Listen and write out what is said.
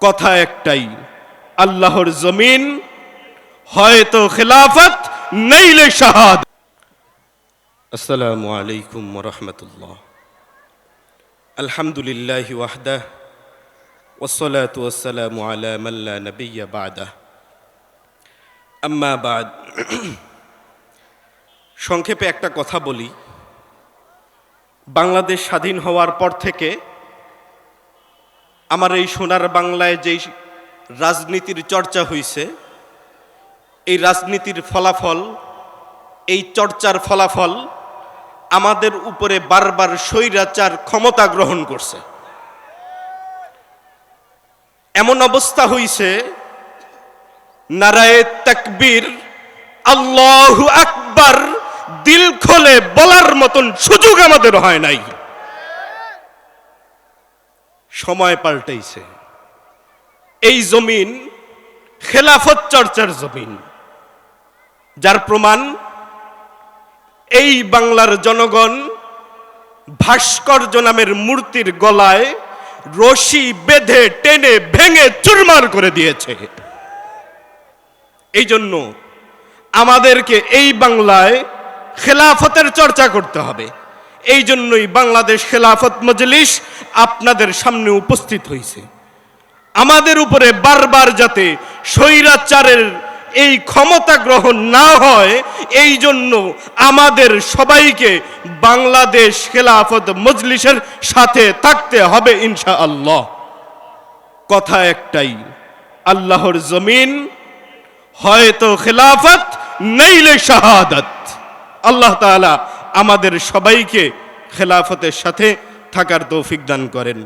কথা একটাই আল্লাহর জমিন হয়তো খেলাফত নেইলে শাহাদ আসসালামু আলাইকুম রহমতুল্লাহ আলহামদুলিল্লাহ ওয়াহদাহ والصلاة والسلام على من لا نبي بعده আম্মা বাদ সংক্ষেপে একটা কথা বলি বাংলাদেশ স্বাধীন হওয়ার পর থেকে আমার এই সোনার বাংলায় যেই রাজনীতির চর্চা হইছে, এই রাজনীতির ফলাফল, এই চর্চার ফলাফল আমাদের উপরে বারবার স্বৈরাচার ক্ষমতা গ্রহণ করছে। এমন অবস্থা হইছে, নারায়ে তাকবীর, আল্লাহু আকবার, দিল খোলে বলার মতন সুযোগ আমাদের হয় নাই। সময় পাল্টাইছে। এই জমিন খেলাফত চর্চার জমিন। যার প্রমাণ, এই বাংলার জনগণ ভাস্কর্য নামের মূর্তির গলায় রশি বেঁধে, টেনে, ভেঙে, চুরমার করে দিয়েছে। এই জন্য আমাদেরকে এই বাংলায় খেলাফতের চর্চা করতে হবে। এই জন্যই বাংলাদেশ খেলাফত মজলিস আপনাদের সামনে উপস্থিত হয়েছে আমাদের উপরে বারবার যাতে স্বৈরাচারের এই ক্ষমতা গ্রহণ না হয়, এই জন্য আমাদের সবাইকে বাংলাদেশ খেলাফত মজলিসের সাথে থাকতে হবে ইনশা আল্লাহ কথা একটাই, আল্লাহর জমিন হয়তো খেলাফত নেইলে শাহাদাত। আল্লাহ তাআলা আমাদের সবাইকে খেলাফতের সাথে থাকার তৌফিক দান করেন।